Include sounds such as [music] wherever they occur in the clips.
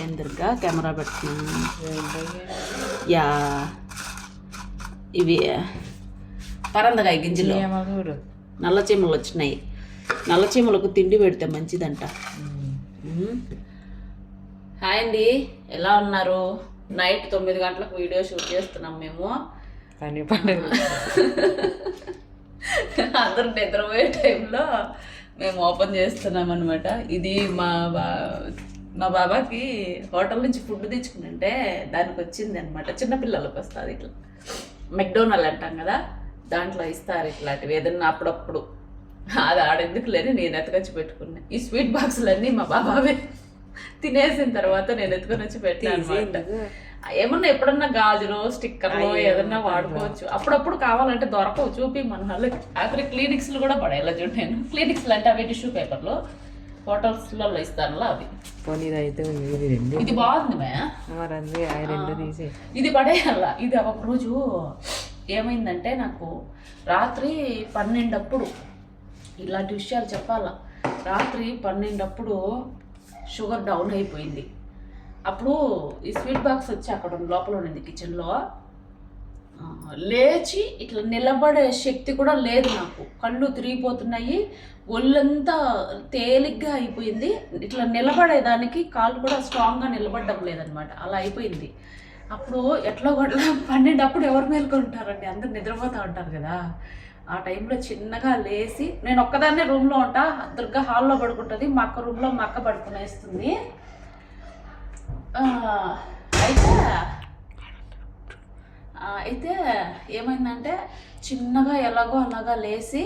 ఏం దుర్గా? కెమెరా పెడుతున్నా యా. ఇవి పరందకాయ గింజలు. నల్ల చీమలు వచ్చినాయి. నల్ల చీమలకు తిండి పెడితే మంచిదంట. హాయ్ అండి. ఎలా ఉన్నారు? నైట్ తొమ్మిది గంటలకు వీడియో షూట్ చేస్తున్నాం మేము. పని పండుగ [laughs] అందరూ నిద్రపోయే టైంలో మేము ఓపెన్ చేస్తున్నాం అనమాట ఇది మా బా మా బాబాకి హోటల్ నుంచి ఫుడ్ తెచ్చుకుంటే దానికి వచ్చింది అనమాట చిన్నపిల్లలకు వస్తుంది ఇట్లా. మెక్డోనల్ అంటాం కదా దాంట్లో ఇస్తారు ఇట్లాంటివి ఏదన్నా అప్పుడప్పుడు. అది ఆడెందుకు లేని నేను ఎత్తుకొచ్చి పెట్టుకున్నా. ఈ స్వీట్ బాక్సులన్నీ మా బాబావే తినేసిన తర్వాత నేను ఎత్తుకొని వచ్చి పెట్టాను అనమాట ఏమన్నా ఎప్పుడన్నా గాజులు స్టిక్కర్లు ఏదన్నా వాడుకోవచ్చు. అప్పుడప్పుడు కావాలంటే దొరకవు చూపి మన వాళ్ళకి. ఆఖరి క్లినిక్స్లు కూడా పడేలా చూడు నేను. క్లినిక్స్లు అంటే అవి టిష్యూ పేపర్లు హోటల్స్లలో ఇస్తానులా అవి. అయితే ఇది బాగుంది మే. ఇది పడేయాల. ఇది ఒక రోజు ఏమైందంటే నాకు రాత్రి పన్నెండప్పుడు ఇలాంటి విషయాలు చెప్పాలా. రాత్రి పన్నెండప్పుడు షుగర్ డౌన్ అయిపోయింది. అప్పుడు ఈ స్వీట్ బాక్స్ వచ్చి అక్కడ లోపల ఉండింది కిచెన్లో లేచి ఇట్లా నిలబడే శక్తి కూడా లేదు నాకు. కళ్ళు తిరిగిపోతున్నాయి ఒళ్ళంతా తేలిగ్గా అయిపోయింది. ఇట్లా నిలబడేదానికి కాళ్ళు కూడా స్ట్రాంగ్గా నిలబడడం లేదనమాట. అలా అయిపోయింది. అప్పుడు ఎట్లా కొట్లా పన్నెండు అప్పుడు ఎవరు మేల్కొంటారండి? అందరు నిద్రపోతూ ఉంటారు కదా. ఆ టైంలో చిన్నగా లేచి నేను ఒక్కదాన్నే రూమ్లో ఉంటా. దుర్గా హాల్లో పడుకుంటుంది మా అక్క రూమ్లో మా అక్క పడుకునేస్తుంది. అయితే అయితే ఏమైందంటే చిన్నగా ఎలాగో అలాగా లేచి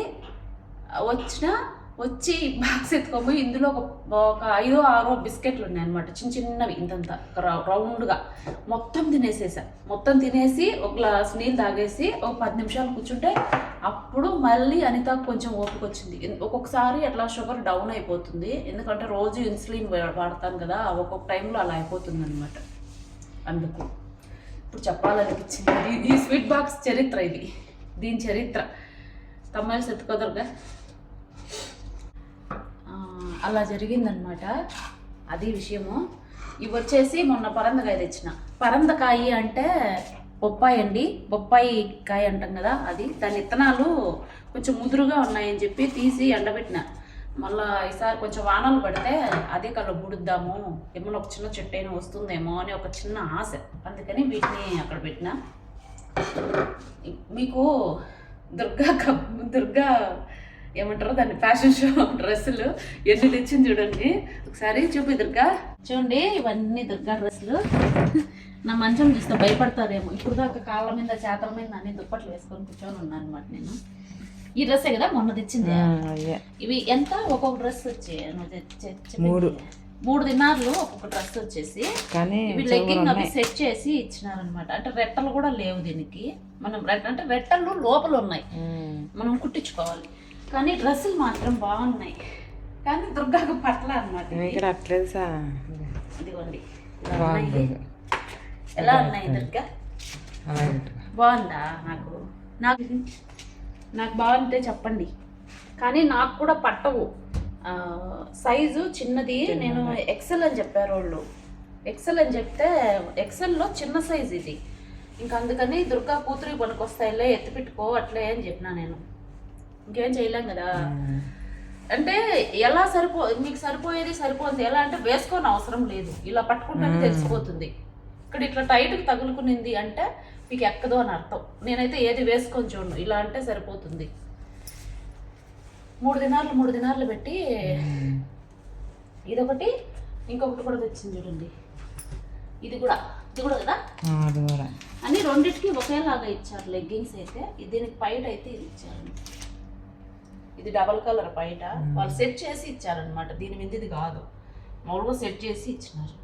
వచ్చిన వచ్చి బాక్స్ ఎత్తుకొని ఇందులో ఒక ఒక ఐదో ఆరో బిస్కెట్లు ఉన్నాయి అనమాట చిన్న చిన్నవి ఇంతంత. రౌండ్గా. మొత్తం తినేసేసా. మొత్తం తినేసి ఒక గ్లాస్ నీళ్ళు తాగేసి ఒక పది నిమిషాలు కూర్చుంటే అప్పుడు మళ్ళీ అనిత కొంచెం ఓపిక వచ్చింది ఒక్కొక్కసారి అట్లా షుగర్ డౌన్ అయిపోతుంది. ఎందుకంటే రోజు ఇన్సులిన్ వాడతాను కదా ఒక్కొక్క టైంలో అలా అయిపోతుంది అనమాట అందుకు. ఇప్పుడు చెప్పాలనిపించింది. ఈ- స్వీట్ బాక్స్ చరిత్ర ఇది. దీని చరిత్ర. తమ్మాయిలు సెత్తుకోదరుగా అలా జరిగిందనమాట అది విషయము. ఇవి వచ్చేసి మొన్న పరందకాయ తెచ్చిన. పరందకాయ అంటే బొప్పాయి అండి. బొప్పాయి కాయ అంటాం కదా అది. దాని విత్తనాలు కొంచెం ముదురుగా ఉన్నాయని చెప్పి తీసి ఎండబెట్టిన. మళ్ళా ఈసారి కొంచెం వానలు పడితే అదే కళ్ళు బుడుద్దాము. ఏమన్నా ఒక చిన్న చెట్టు అయినా వస్తుందేమో అని ఒక చిన్న ఆశ. అందుకని వీటిని అక్కడ పెట్టిన. మీకు దుర్గా దుర్గా ఏమంటారు దాన్ని ఫ్యాషన్ షో డ్రెస్సులు. ఎన్ని తెచ్చింది చూడండి. ఒకసారి చూపి దుర్గా. చూడండి ఇవన్నీ దుర్గా డ్రెస్సులు. నా మంచం చూస్తే భయపడతారేమో. ఇప్పుడు దాకా కాళ్ళ మీద చేతల మీద అన్ని దుప్పట్లు వేసుకొని కూర్చొని ఉన్నాను అనమాట నేను. ఈ డ్రెస్సే కదా మొన్న తెచ్చింది. ఇవి ఎంత? ఒక్కొక్క డ్రెస్ వచ్చి. మూడు. మూడు దినార్లు ఒక్కొక్క డ్రెస్ వచ్చేసి. కానీ ఇవి లెగ్గింగ్ అవి సెట్ చేసి ఇచ్చినారనమాట అంటే రెట్టలు కూడా లేవు దీనికి. మనం అంటే రెట్టలు లోపల ఉన్నాయి. మనం కుట్టించుకోవాలి. కానీ డ్రెస్సులు మాత్రం బాగున్నాయి. కానీ దుర్గాకు పట్ల అనమాట ఇక్కడ అట్లేదు సా ఇదిగోండి. ఎలా ఉన్నాయి దుర్గా. బాగుందా నాకు? నాకు నాకు బాగుంటే చెప్పండి. కానీ నాకు కూడా పట్టవు. సైజు చిన్నది. నేను ఎక్సెల్ అని చెప్పారు వాళ్ళు. ఎక్సెల్ అని చెప్తే ఎక్సెల్లో చిన్న సైజ్ ఇది. ఇంకా అందుకని దుర్గా కూతురి పనికొస్తాయిలే ఎత్తి పెట్టుకో అట్లే అని చెప్పినా నేను. ఇంకేం చేయలేం కదా. అంటే ఎలా సరిపో మీకు సరిపోయేది సరిపోతుంది. ఎలా అంటే వేసుకోని అవసరం లేదు. ఇలా పట్టుకుంటే తెలిసిపోతుంది. ఇక్కడ ఇట్లా టైట్కి తగులుకునింది అంటే మీకు ఎక్కదు అని అర్థం. నేనైతే ఏది వేసుకొని చూడను. ఇలా అంటే సరిపోతుంది. మూడు దినాలు మూడు దినాలు పెట్టి ఇదొకటి. ఇంకొకటి కూడా తెచ్చింది చూడండి. ఇది కూడా. ఇది కూడా కదా? అని రెండిటికి ఒకేలాగా ఇచ్చారు లెగ్గింగ్స్ అయితే. దీనికి పైట అయితే ఇది ఇచ్చారు. ఇది డబల్ కలర్ పైట వాళ్ళు సెట్ చేసి ఇచ్చారనమాట దీని మీద ఇది కాదు. మామూలుగా సెట్ చేసి ఇచ్చినారు.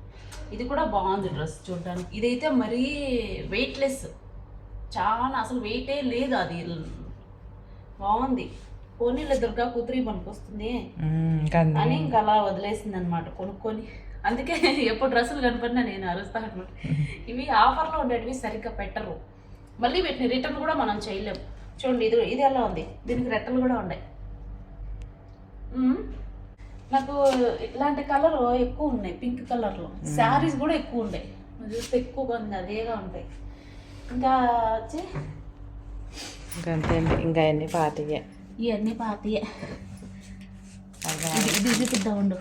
ఇది కూడా బాగుంది డ్రెస్ చూడడానికి. ఇదైతే మరీ వెయిట్లెస్ చాలా అసలు వెయిటే లేదు అది. బాగుంది. పోనీలే దుర్గా కూతురి అంది. అని ఇంకా అలా వదిలేసింది అనమాట కొనుక్కొని. అందుకే ఎప్పుడు డ్రెస్సులు కనపడినా నేను అరుస్తాను అనమాట ఇవి ఆఫర్లో ఉండేటివి సరిగ్గా పెట్టరు. మళ్ళీ వీటిని రిటర్న్ కూడా మనం చేయలేము చూడండి ఇది ఇది ఎలా ఉంది? దీనికి రెట్టలు కూడా ఉన్నాయి. నాకు ఇట్లాంటి కలర్ ఎక్కువ ఉన్నాయి పింక్ కలర్లో శారీస్ కూడా ఎక్కువ ఉన్నాయి నువ్వు చూస్తే ఎక్కువగా ఉంది అదేగా ఉంటాయి. ఇంకా వచ్చి ఇంకా అంతే ఇంకా అన్ని పాతయ్యే ఇవన్నీ పాతయే. ఇది చూపిద్దాం ఉండు.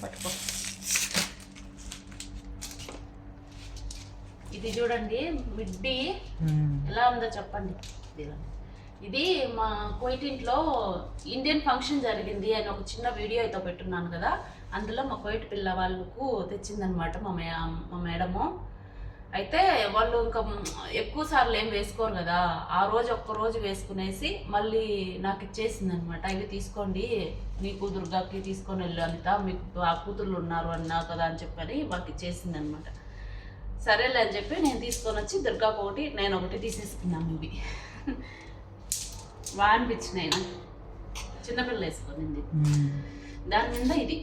పట్టుకో. ఇది చూడండి మిడ్డీ. ఎలా ఉందో చెప్పండి. ఇది మా కోయిటింట్లో ఇండియన్ ఫంక్షన్ జరిగింది అని ఒక చిన్న వీడియో అయితే పెట్టున్నాను కదా. అందులో మా కోయిట్ పిల్ల వాళ్ళకు తెచ్చిందనమాట మా మే మా మేడము. అయితే వాళ్ళు ఇంకా ఎక్కువ సార్లు ఏం వేసుకోరు కదా. ఆ రోజు ఒక్క రోజు వేసుకునేసి మళ్ళీ నాకు ఇచ్చేసింది అనమాట ఇవి తీసుకోండి మీ కూతురుగాకి తీసుకొని వెళ్ళు అనిత మీకు ఆ కూతుర్లు ఉన్నారు అన్నా కదా అని చెప్పని మాకు ఇచ్చేసింది అనమాట సరేలే అని చెప్పి నేను తీసుకొని వచ్చి దుర్గాకు ఒకటి నేను ఒకటి తీసేసుకున్నాను ఇవి. బాగా అనిపించినాయి నాకు. చిన్నపిల్ల వేసుకునింది. దాని మీద ఇది.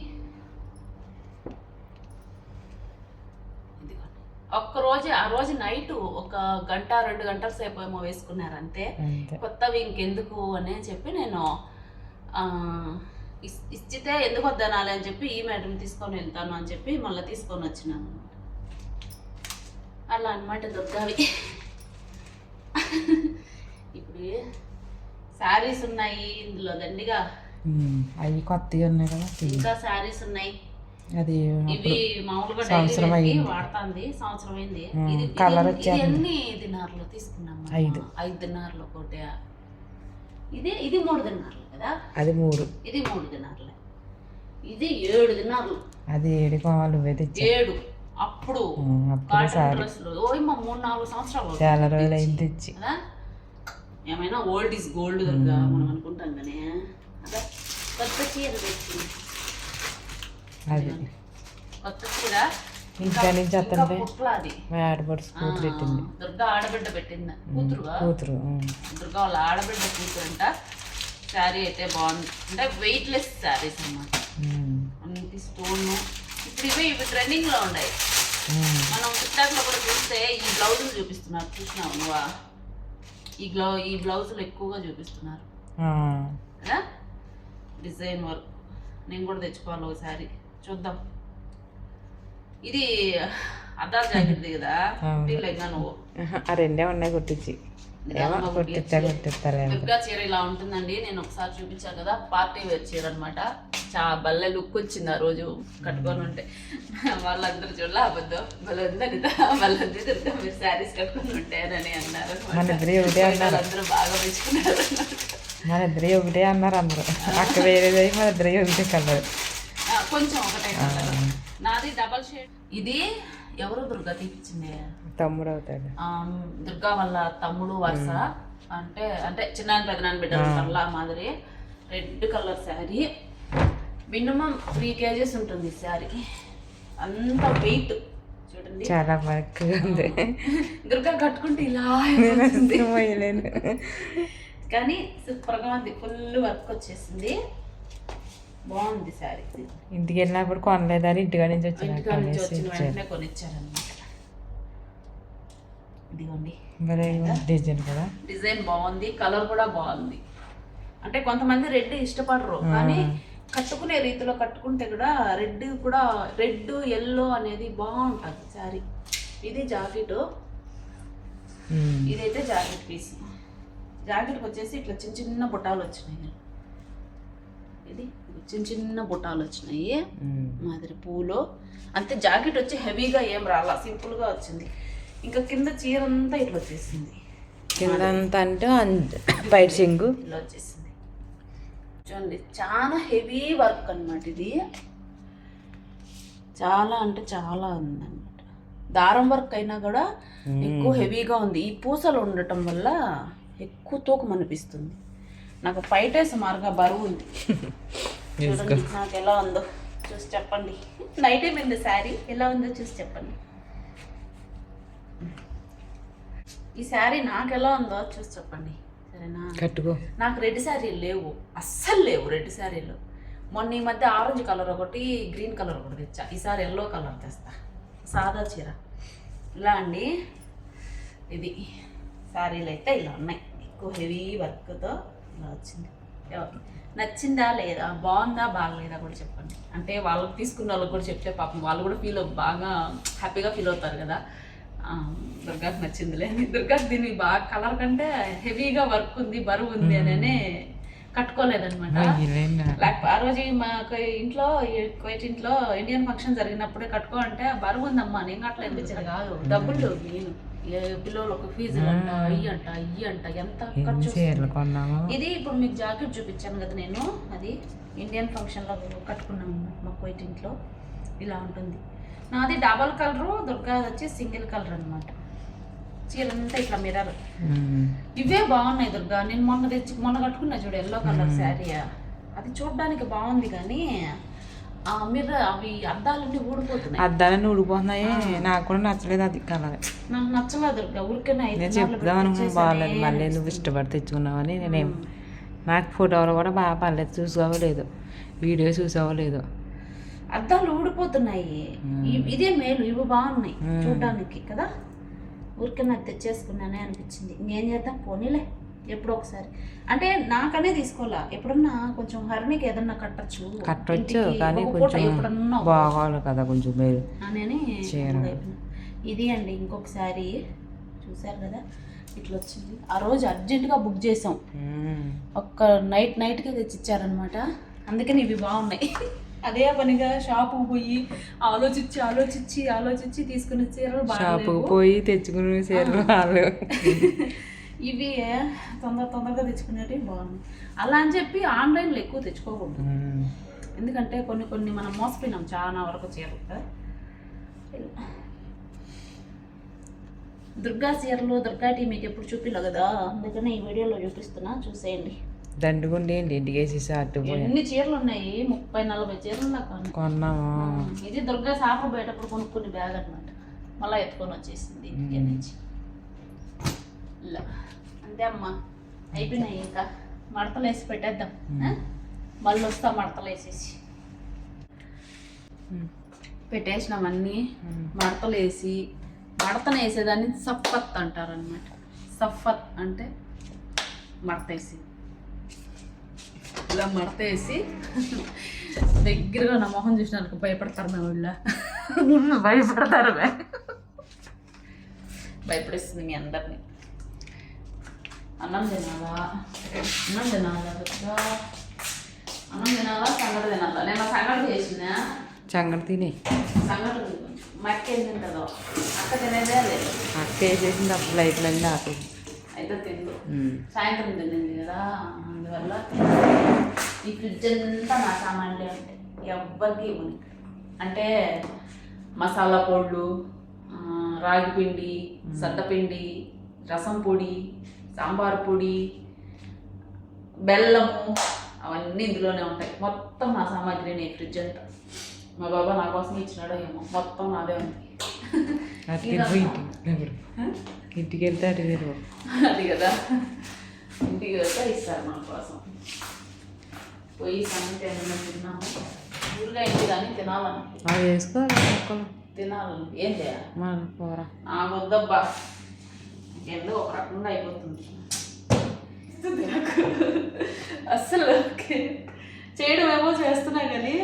ఒక్క రోజు ఆ రోజు నైట్ ఒక గంట రెండు గంటల సేపు ఏమో వేసుకున్నారు అంతే కొత్తవి ఇంకెందుకు అని చెప్పి నేను ఇచ్చితే ఎందుకు వద్దనాలి అని చెప్పి ఈ మేడం తీసుకొని వెళ్తాను అని చెప్పి మళ్ళీ తీసుకొని వచ్చినాను అనమాట అలా అనమాట దుర్గావి ఇప్పుడు శారీస్ ఉన్నాయి ఇందులో దండిగా. అవి కొత్తవి ఉన్నాయి కదా. ఇంకా శారీస్ ఉన్నాయి. అది ఇవి మామూలుగా సంవత్సరం అయింది. వాడుతుంది సంవత్సరం అయింది ఇది కలర్ వచ్చేస్తుంది. ఎన్ని దినార్లు తీసుకున్నాము ఐదు. ఐదు. దినార్లు ఒకటి. ఇది ఇది మూడు దినార్లు కదా? అది మూడు. ఇది మూడు దినార్లే. ఇది ఏడు దినార్లు. అది ఏడు కోవాలి ఏడు. అప్పుడు కాటన్ సారీ. డ్రెస్సులు. ఓ మా మూడు నాలుగు సంవత్సరాలు చాలా రోజులు. అయింది తెచ్చి. కదా? ఏమైనా ఓల్డ్ ఇస్ గోల్డ్ కనుక మనం అనుకుంటాం కానీ అదే కొత్త చీర తెచ్చింది. కొత్త చీర. నుంచి ఇంకా అది? మా ఆడపడుచు కూతురు పెట్టింది. దుర్గా ఆడబిడ్డ పెట్టింది? కూతురుగా కూతురు ఉమ్. దుర్గా వాళ్ళ ఆడబిడ్డ కూతురు అంట శారీ అయితే బాగుంది. అంటే వెయిట్ లెస్ శారీస్ అన్నమాట. ఉమ్. అన్నిటి స్టోన్ ఇప్పుడు ఇవే ఇవి ట్రెండింగ్లో ఉన్నాయి. మనం టిక్టాక్లో కూడా చూస్తే ఈ బ్లౌజులు చూపిస్తున్నారు. చూసినావు నువ్వా? ఈ గ్లౌ ఈ బ్లౌజులు ఎక్కువగా చూపిస్తున్నారు. కదా డిజైన్ వర్క్. నేను కూడా తెచ్చుకోవాలి ఒకసారి. చూద్దాం. ఇది అద్దాల జాకెట్ది కదా. కుట్టిలేగా నువ్వు. రెండే ఉన్నాయి కొట్టించి. చీర ఇలా ఉంటుందండి. నేను ఒకసారి చూపించాను కదా పార్టీ వేర్ చీర అనమాట చా భలే లుక్ వచ్చింది ఆ రోజు కట్టుకొని ఉంటే. వాళ్ళందరూ చూడాల అబద్ధం. వాళ్ళందరి వాళ్ళందరూ మీరు శారీస్ కట్టుకొని ఉంటారని అన్నారు వాళ్ళందరూ బాగా మెచ్చుకున్నారు మన ఇద్దరే ఒకటే అన్నారు అందరూ. అక్క వేరేది మన ఇద్దరే ఒకటే కలర్. కొంచెం ఒకటే కలర్. నాది డబల్ షేడ్ ఇది ఎవరు దుర్గా తీపిచ్చింది. తమ్ముడు అవుతాడు. దుర్గా వాళ్ళ తమ్ముడు వరుస. అంటే అంటే చిన్న పెదనాన్న బిడ్డలు కల్లా మాదిరి. Red colour sari. Minimum three KGs ఉంటుంది శారీ. అంత వెయిట్ చూడండి. చాలా వర్క్ ఉంది. దుర్గా కట్టుకుంటే ఇలా కానీ సూపర్గా ఉంది. ఫుల్ వర్క్ వచ్చేసింది. బాగుంది శారీ. ఇంటికి వెళ్ళినప్పుడు కొనలేదని ఇంటికాడ నుంచి వచ్చిన ఇంటికాడ నుంచి వచ్చిన ఇచ్చారు. వెంటనే కొనిచ్చారనమాట ఇదిగోండి డిజైన్ కదా? డిజైన్ బాగుంది కలర్ కూడా బాగుంది. అంటే కొంతమంది రెడ్ ఇష్టపడరు. కానీ కట్టుకునే రీతిలో కట్టుకుంటే కూడా రెడ్ కూడా రెడ్ ఎల్లో అనేది బాగుంటుంది శారీ. ఇది జాకెట్. ఇదైతే జాకెట్ పీస్. జాకెట్కి వచ్చేసి ఇట్లా చిన్న చిన్న బుట్టాలు వచ్చినాయి. ఇది చిన్న చిన్న బుట్టాలు వచ్చినాయి. మాదిరి పూలు. అంతే జాకెట్ వచ్చి హెవీగా ఏం రాలా సింపుల్గా వచ్చింది. ఇంకా కింద చీర అంతా ఇట్లా వచ్చేసింది. కిందంతా అంటే అన్- బయట చెంగు ఇలా వచ్చేసింది. చూడండి చాలా హెవీ వర్క్ అన్నమాట ఇది. చాలా అంటే చాలా ఉందన్నమాట. దారం వర్క్ అయినా కూడా ఎక్కువ హెవీగా ఉంది. ఈ పూసలు ఉండటం వల్ల ఎక్కువ తూకం అనిపిస్తుంది. నాకు పైటే సుమారుగా బరువు ఉంది. [laughs] చూడండి నాకు ఎలా ఉందో. చూసి చెప్పండి. నైట్ ఏమైంది శారీ? ఎలా ఉందో చూసి చెప్పండి. ఈ శారీ నాకు ఎలా ఉందో చూసి చెప్పండి. సరేనా? కట్టుకో. నాకు రెడ్ శారీలు లేవు. అస్సలు లేవు రెడ్ శారీలు. మొన్న ఈ మధ్య ఆరెంజ్ కలర్ ఒకటి గ్రీన్ కలర్ ఒకటి తెచ్చా. ఈసారి ఎల్లో కలర్ తెస్తా. సాదా చీర. ఇలా అండి. ఇది. శారీలు అయితే ఇలా ఉన్నాయి. ఎక్కువ హెవీ వర్క్తో ఇలా వచ్చింది. నచ్చిందా లేదా? బాగుందా? బాగలేదా కూడా చెప్పండి. అంటే వాళ్ళకి తీసుకున్న వాళ్ళకి కూడా చెప్తే పాపం వాళ్ళు కూడా ఫీల్ బాగా హ్యాపీగా ఫీల్ అవుతారు కదా. దుర్గాకి నచ్చిందిలే. [laughs] అని దుర్గాకి దీన్ని బాగా కలర్ కంటే హెవీగా వర్క్ ఉంది బరువు ఉంది అని కట్టుకోలేదన్నమాట. ఇదేనా? లేకపోతే ఆ రోజు మా ఇంట్లో కువైట్ ఇంట్లో ఇండియన్ ఫంక్షన్ జరిగినప్పుడే కట్టుకో అంటే బరువు ఉందమ్మా నేను అట్లా అనిపించేది కాదు. డబ్బులు నేను. పిల్లలకు ఫీజులు అంట అయ్యి అంట ఇయ్యి అంట ఎంత ఖర్చు ఇది ఇప్పుడు మీకు జాకెట్ చూపించాను కదా నేను. అది ఇండియన్ ఫంక్షన్లో కట్టుకున్నాము మా కువైట్ ఇంట్లో. ఇలా ఉంటుంది. నాది డబల్ కలరు దుర్గా వచ్చి సింగిల్ కలర్ అనమాట చీర అంతా ఇట్లా మిర్రర్. ఇవే బాగున్నాయి దుర్గా. నేను మొన్న తెచ్చి మొన్న కట్టుకున్నా చూడు ఎల్లో కలర్ శారీ అది చూడడానికి బాగుంది కానీ ఆ మిర్రర్ అవి అద్దాలన్నీ ఊడిపోతున్నాయి. అద్దాలన్నీ ఉడిపోతున్నాయి నాకు కూడా నచ్చలేదు అది కలర్ నాకు నచ్చలేదు దుర్గా ఊరికేనే నేను నాలుగు చెప్దాం అనుకుని తెచ్చేసానే బాగాలేదు. మళ్ళీ నువ్వు. ఇష్టపడి తెచ్చుకున్నావని నేనేం. నాకు ఫోటోలు కూడా బాగా పర్లేదు చూసుకోవలేదు. వీడియో చూసుకోవలేదు. అద్దాలు ఊడిపోతున్నాయి. ఇదే మేలు ఇవి బాగున్నాయి. చూడడానికి కదా? ఊరికే నాకు తెచ్చేసుకున్నానే అనిపించింది. ఇంకేం చేద్దాం? పోనీలే ఎప్పుడో ఒకసారి. అంటే నాకనే తీసుకోవాలా? ఎప్పుడన్నా కొంచెం హరిణికి ఏదన్నా కట్టచ్చు? కట్టొచ్చు కానీ కొంచెం బాగోవాలి కదా కొంచెం మీరు అని. ఇది అండి ఇంకొకసారి. చూసారు కదా? ఇట్లా వచ్చింది ఆ రోజు అర్జెంటుగా బుక్ చేసాం. ఒక్క నైట్ నైట్గా తెచ్చి ఇచ్చారనమాట అందుకని ఇవి బాగున్నాయి. అదే పనిగా షాపుకి పోయి ఆలోచించి ఆలోచించి ఆలోచించి తీసుకుని చీరలు షాపుకు పోయి తెచ్చుకునే చీరలు వాళ్ళు [laughs] ఇవి తొందర తొందరగా తెచ్చుకునేవి బాగున్నాయి అలా అని చెప్పి ఆన్లైన్లో ఎక్కువ తెచ్చుకోకూడదు. ఎందుకంటే కొన్ని కొన్ని మనం మోసపోయినాం చాలా వరకు చీరలు. దుర్గా చీరలు దుర్గా టీ మీకు ఎప్పుడు చూపిలే కదా? అందుకని ఈ వీడియోలో చూపిస్తున్నా. చూసేయండి. దండుగుండి ఏంటి ఇంటికి వేసేసి పోయి ఎన్ని చీరలు ఉన్నాయి? ముప్పై నలభై చీరలు ఉన్నాయి. కొన్నాము ఇది దుర్గా షాపు బయటప్పుడు కొనుక్కుని బ్యాగ్ అనమాట మళ్ళీ ఎత్తుకొని వచ్చేసింది ఇంటికి నుంచి. ఇలా అంతే అమ్మా. అయిపోయినాయి ఇంకా. మడతలు వేసి పెట్టేద్దాం? మళ్ళీ వస్తా మడతలు వేసేసి. ఉమ్. పెట్టేసినాం అన్నీ ఉమ్. మడతలు వేసి మడతను వేసేదాన్ని సఫత్ అంటారనమాట సఫత్ అంటే మడత వేసి ఇలా మడత వేసి దగ్గరగా నా మొహం చూసినానికి భయపడతారు మేము వీళ్ళ భయపడతారు భయపడిస్తుంది మీ అందరినీ. అన్నం తినాలా అన్నం తినాలా అన్నం తినాలా సంగటి తినాలా నేను సంగటి చేసిన. సంగటి తిని. సంగటి మా అక్క ఏం తింటుందో? అక్క తినేదే లేదు. అక్క వేసేసింది అప్పుడు లైట్లన్నీ ఆకు అయితే తిందు ఉమ్. సాయంత్రం తినింది కదా అందువల్ల ఈ ఫ్రిడ్జ్ అంతా మా సామాన్లే ఉంటాయి. ఎవ్వరికి ఇవ్వను. అంటే మసాలా ఆ, రాగి పిండి సద్దపిండి రసం పొడి సాంబార్ పొడి బెల్లము అవన్నీ ఇందులోనే ఉంటాయి. మొత్తం నా సామాగ్రినే ఈ ఫ్రిడ్జ్ అంతా. మా బాబా నా కోసం ఇచ్చినాడో ఏమో. మొత్తం నాదే ఉంది. [laughs] ఇంటికి వెళ్తే అటు వెళ్ళిపో అది కదా. ఇంటికి వెళ్తే ఇస్తారు మన కోసం. పోయి సంగతి ఏమైనా తిన్నాము? ఊరుగా ఇంటి కానీ తినాలని అవి వేసుకోవాలి మొక్కలు. తినాలని ఏం చేయాలి? మన కూర నాకు వద్దబ్బా ఏదో ఒక రకంగా అయిపోతుంది. నాకు అస్సలు చేయడం ఏమో చేస్తున్నా కానీ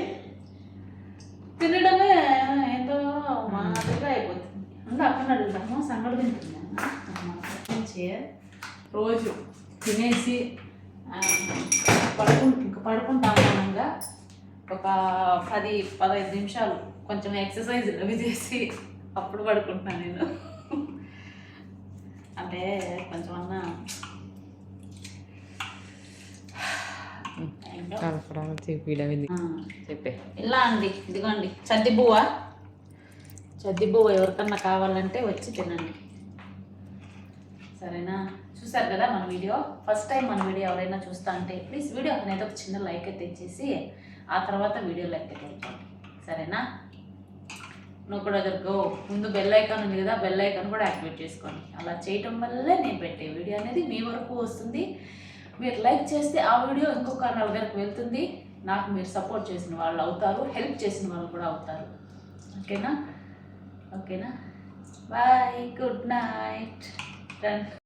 తినడమే ఏందో మాదిరిగా అయిపోతుంది. అంటే అక్కడ అడుగుతాము సంగడి నుంచి రోజు తినేసి పడుకు ఇంకా పడుకుంటాము అనంగా ఒక పది పదహైదు నిమిషాలు కొంచెం ఎక్సర్సైజ్ అవి చేసి అప్పుడు పడుకుంటున్నాను నేను. అంటే కొంచెం అన్నా చెప్పి. ఇలా అండి ఇదిగోండి. చద్ది పువ్వ ఎవరికన్నా కావాలంటే వచ్చి తినండి. సరేనా? చూసారు కదా మన వీడియో? ఫస్ట్ టైం మన వీడియో ఎవరైనా చూస్తా అంటే ప్లీజ్ వీడియో అనేది ఒక చిన్న లైక్ అయితే ఇచ్చేసి ఆ తర్వాత వీడియో లైక్ అయితే సరేనా? నువ్వు కూడా దొరకవు ముందు బెల్ ఐకాన్ ఉంది కదా బెల్ ఐకాన్ కూడా యాక్టివేట్ చేసుకోండి. అలా చేయటం వల్లే నేను పెట్టే వీడియో అనేది మీ వరకు వస్తుంది. మీరు లైక్ చేస్తే ఆ వీడియో ఇంకొక నలుగురికి వెళ్తుంది. నాకు మీరు సపోర్ట్ చేసిన వాళ్ళు అవుతారు హెల్ప్ చేసిన వాళ్ళు కూడా అవుతారు. ఓకేనా? ఓకేనా బాయ్ గుడ్ నైట్